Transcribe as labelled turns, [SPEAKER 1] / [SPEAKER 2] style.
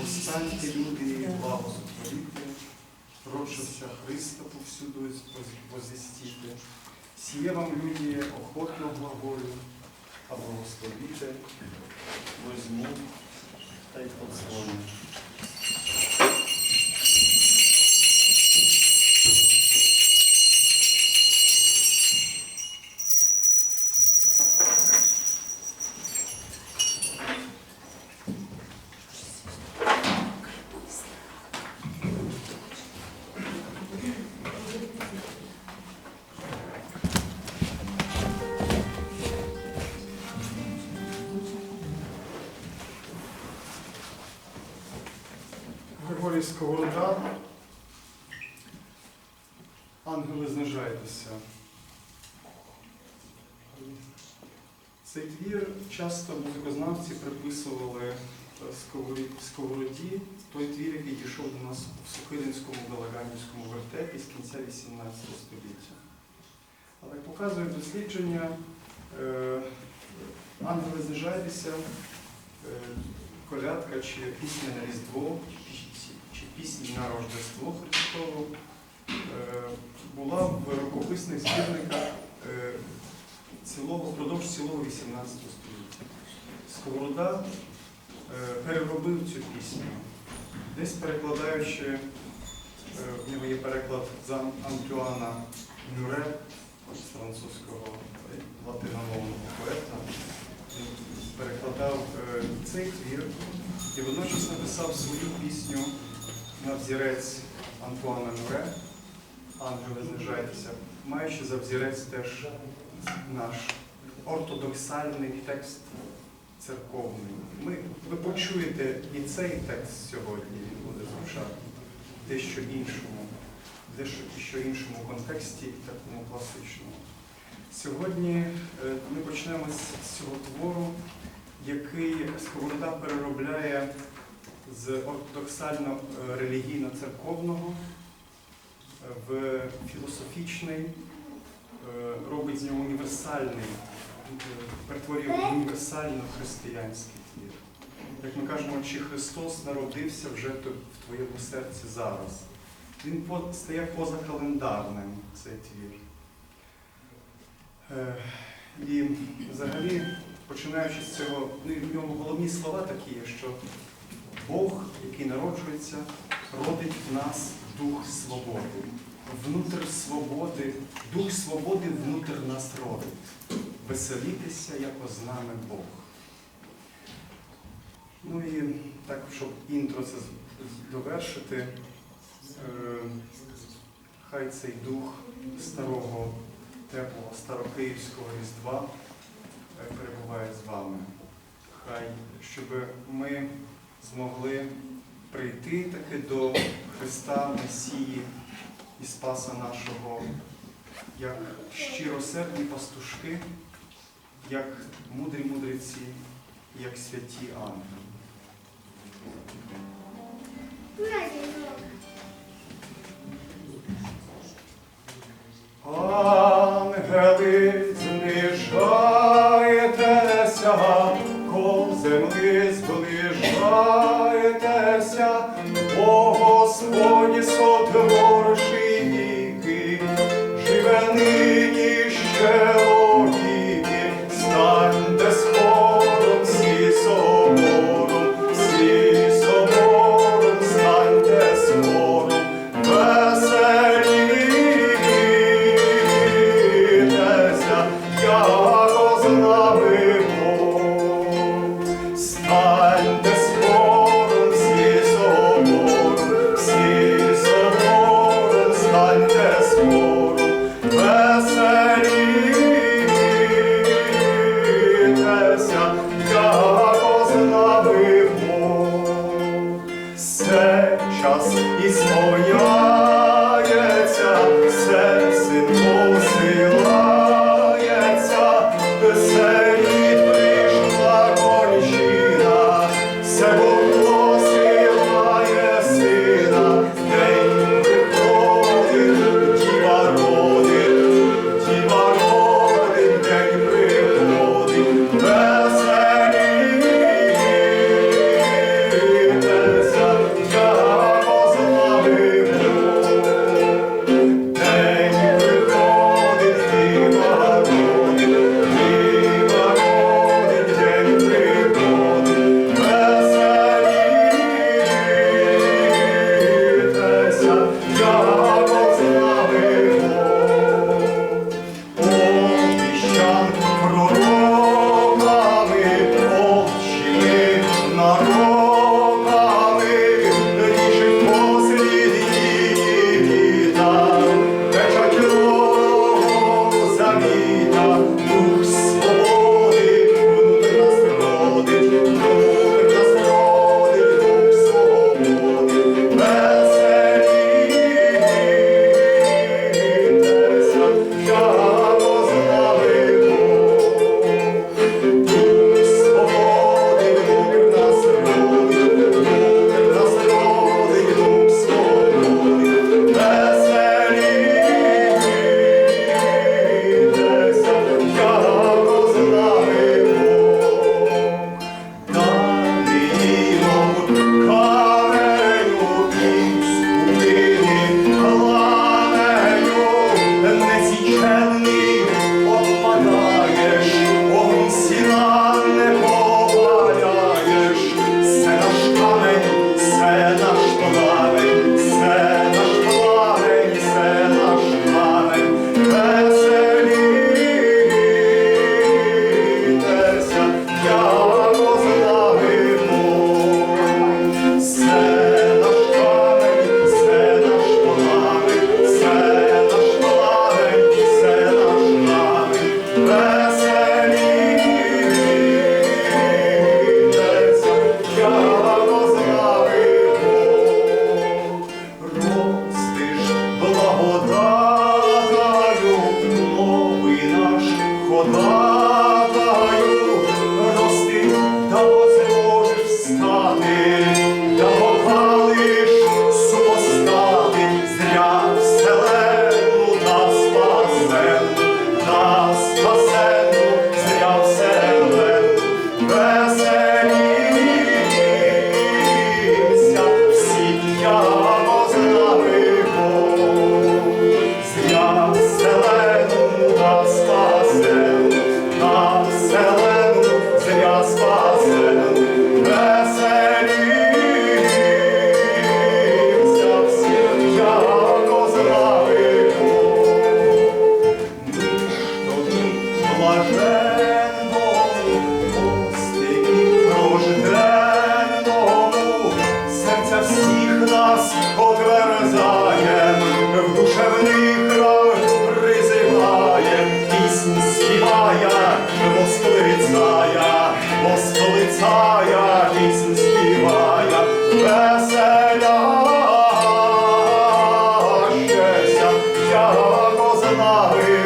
[SPEAKER 1] Постаньте, люди, і прочився Христа повсюду возвестіте. Сіє вам, люди, охотно благою, а благословіте, возьму та й подзвоню. Ангели знижайтеся. Цей твір часто музикознавці приписували е, Сковороді- той твір, який дійшов до нас в Сухилинському Галаганівському вертепі з кінця XVIII століття. Але як показують дослідження, е, ангели знижайтеся, е, колядка чи пісня на Різдво, чи- пісні на Рождество Христове е, була в рукописних збірниках е, цілого, впродовж цілого 18 століття. Сковорода е, переробив цю пісню, десь перекладаючи, е, в нього є переклад з Антуана Мюре, з французького е, латиномовного поета. Перекладав е, цей твір і водночас написав свою пісню на взірець Антуана Мюре, Ангели знижайтеся, маючи за взірець теж наш ортодоксальний текст церковний. Ми, ви почуєте і цей текст сьогодні, він буде звучати дещо іншому, дещо іншому контексті, такому класичному. Сьогодні е, ми почнемо з цього твору, який Сковорода переробляє з ортодоксально-релігійно-церковного філософічний, е, робить з нього універсальний, перетворює в універсально-християнський твір. Як ми кажемо, чи Христос народився вже в твоєму серці зараз. Він стає позакалендарним, цей твір. Е, І взагалі, починаючи з цього, ну в ньому головні слова такі, що Бог, який народжується, родить в нас дух свободи. Внутр свободи, дух свободи внутрь нас родить. Веселітися, як з нами Бог. Ну і так, щоб інтро це довершити, е, хай цей дух старого, теплого, старокиївського Різдва е, перебуває з вами. Хай, щоб ми змогли прийти таки до Христа Месії і Спаса нашого, як щиросердні пастушки, як мудрі мудреці, як святі ангели. Хода. терзає, душевний храм призиває, піснь співає, восклицая, восклицая, піснь співає, веселя. Я познаю.